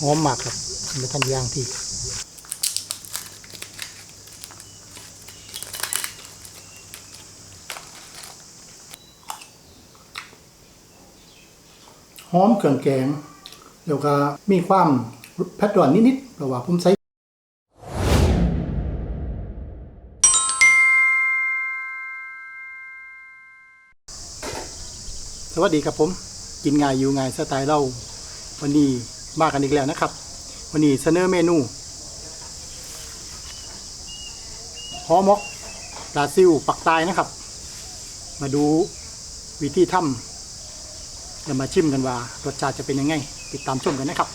หอมมากครับม่ทันย่างที่หอมเครื่องแกงแล้วก็มีความเผ็ดร้อนนิดๆเพราะว่าผมใส่สวัสดีครับผม กินง่ายอยู่ง่ายสไตล์เรา วันนี้ มากันอีกแล้วนะครับ วันนี้เสนอเมนูฮอหมกปลาซิวปักตายนะครับ มาดูวิธีทำแล้วมาชิมกันว่ารสชาติจะเป็นยังไง ติดตามชมกันนะครับ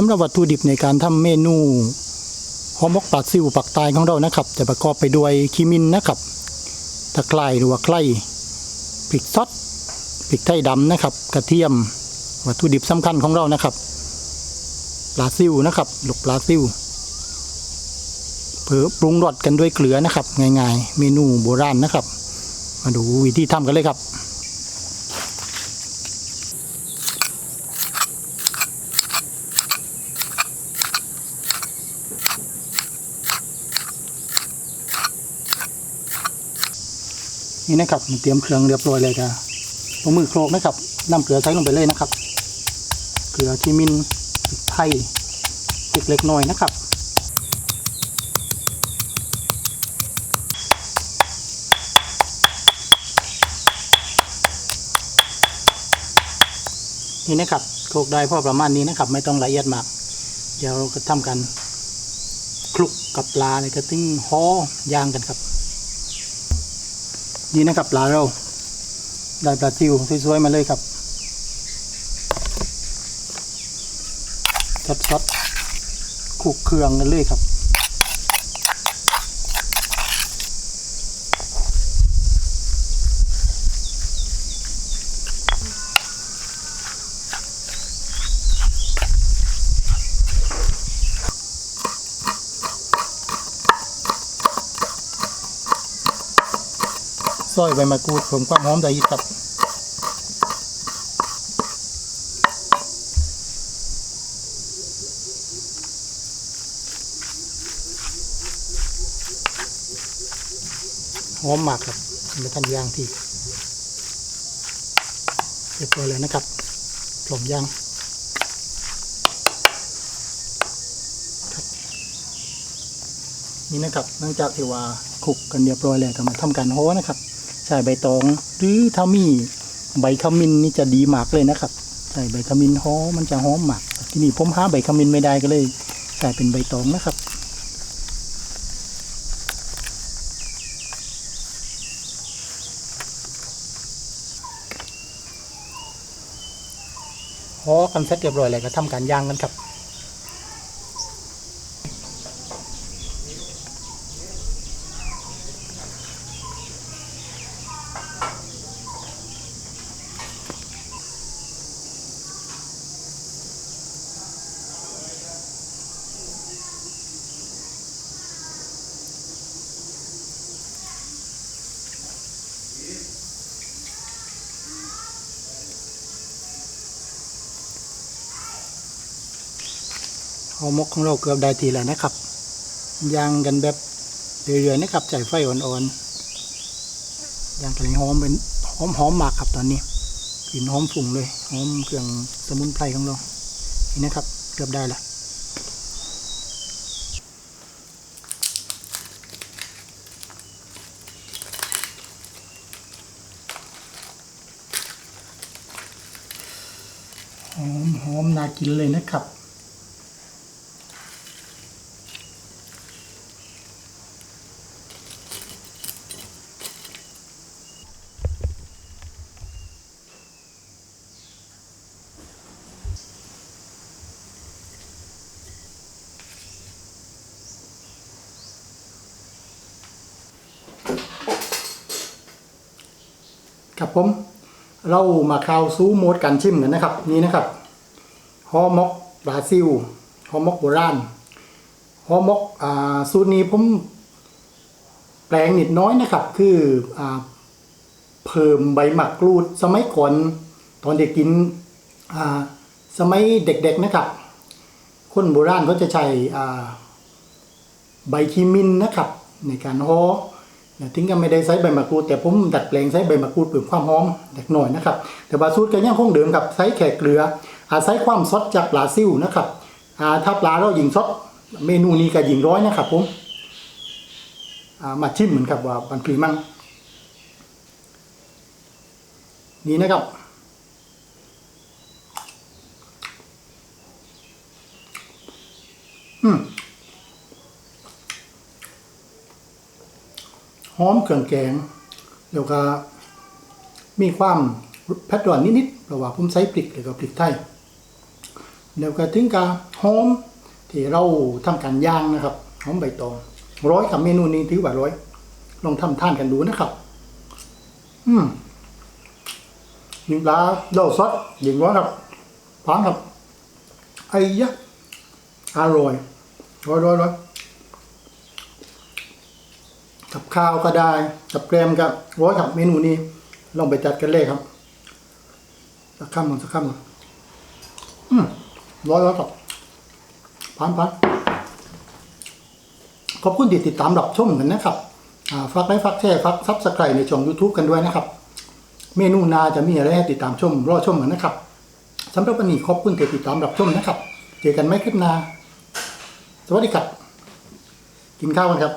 สำหรับวัตถุดิบในการทำเมนูหอมมกปลาซิวปักตายของเรานะครับ จะประกอบไปด้วยขีมินนะครับตะไคร้หรือว่าไคร้พริกซอสพริกไทยดำนะครับ กระเทียมวัตถุดิบสำคัญของเรานะครับปลาซิวนะครับลูกปลาซิวเพื่อปรุงรสกันด้วยเกลือนะครับ ง่ายๆ เมนูโบราณนะครับ มาดูวิธีทำกันเลยครับ นี่นะครับเตรียมเครื่องเรียบร้อยเลยครับเอามือโครกนะครับนำเกลือใส่ลงไปเลยนะครับ เกลือที่มินพริกไทยพริกเล็กน้อยนะครับนี่นะครับโครกได้พอประมาณนี้นะครับ ไม่ต้องละเอียดมาก เดี๋ยวเราก็ทำกันคลุกกับปลาเลยก็ติ้งห่อย่างกันครับ นี่นะครับปลาเรา ได้ปลาจิวสวยๆมาเลยครับสดสดๆคลุกเครื่องกันเลยครับ ซอยใบมะกรูดเพิ่มความหอมได้อีกครับหอมมากครับไม่ทันย่างที่เรียบร้อยแล้วนะครับพร้อมย่างนี่นะครับ หลังจากที่ว่าคลุกกันเรียบร้อยแล้วก็มาทำการโฮ้นะครับ ใส่ใบตองหรือถ้ามีใบขมิ้นนี่จะดีมากเลยนะครับใส่ใบขมิ้นหอมมันจะหอมมากที่นี่ผมหาใบขมิ้นไม่ได้ก็เลยใส่เป็นใบตองนะครับพอกันเสร็จเรียบร้อยแล้วก็ทำการย่างกันครับ หอมกของเราเกือบได้ทีแล้วนะครับย่างกันแบบเรื่อยๆนะครับใจไฟอ่อนๆย่างกันให้หอมเป็นหอมหอมมากครับตอนนี้กลิ่นหอมฝุ่งเลยหอมเครื่องสมุนไพรของเรานี่นะครับ เกือบได้ละหอมหอมน่ากินเลยนะครับ ครับผม เรามาข้าสู้โมดการชิมกันนะครับ นี่นะครับฮอมกบราซิลฮอมกโบราณฮอมกอ่าสูตรนี้ผมแปลงนิดน้อยนะครับ คืออ่าเพิ่มใบหมักกรูด สมัยก่อนตอนเด็กกินอ่าสมัยเด็กๆนะครับ คนโบราณก็จะใช้อ่าใบขีมินนะครับ ในการห่อ ถึงก็ไม่ได้ใช้ใบมะกรูด แต่ผมดัดแปลงใช้ใบมะกรูดเพิ่มความหอมเล็กน้อยนะครับ แต่บาสูตรก็ยังคงเดิมกับใช้แขกเกลืออาศัยความซดจากปลาซิวนะครับถ้าปลาเรายิงซดเมนูนี้ก็ยิงร้อยนะครับผมามาชิมเหมือนกับว่าบันปรีมั่งนี่นะครับ หอมเครื่องแกงแล้วก็มีความเผ็ดร้อนนิดๆราะว่างผมใส่พริกแล้วก็พริกไทยแล้วก็ถึงกับหอมที่เราทำการย่างนะครับหอมใบตองร้อยกับเมนูนี้ถือว่าร้อย ลองทำทานกันดูนะครับ อืมยิงปลาโดซอสยิงร้อนครับฟังครับไอ้ยะอร่อยร้อยร้อยร้อย กับข้าวก็ได้ กับแกล้มกับร้อยกับเมนูนี้ ลองไปจัดกันเลยครับสักคำหนึ่งสักคำหนึ่งอืมร้อยร้อยกับพันพันขอบคุณที่ติดตามรับชมกันนะครับฝากไลค์ฝากแชร์ฝากซับสไครต์ในช่อง YouTube กันด้วยนะครับ เมนูนาจะมีอะไรให้ติดตามชมรอชมกันนะครับสำหรับวันนี้ขอบคุณที่ติดตามรับชมนะครับ เจอกันไม่คลิปหนาสวัสดีครับ กินข้าวกันครับ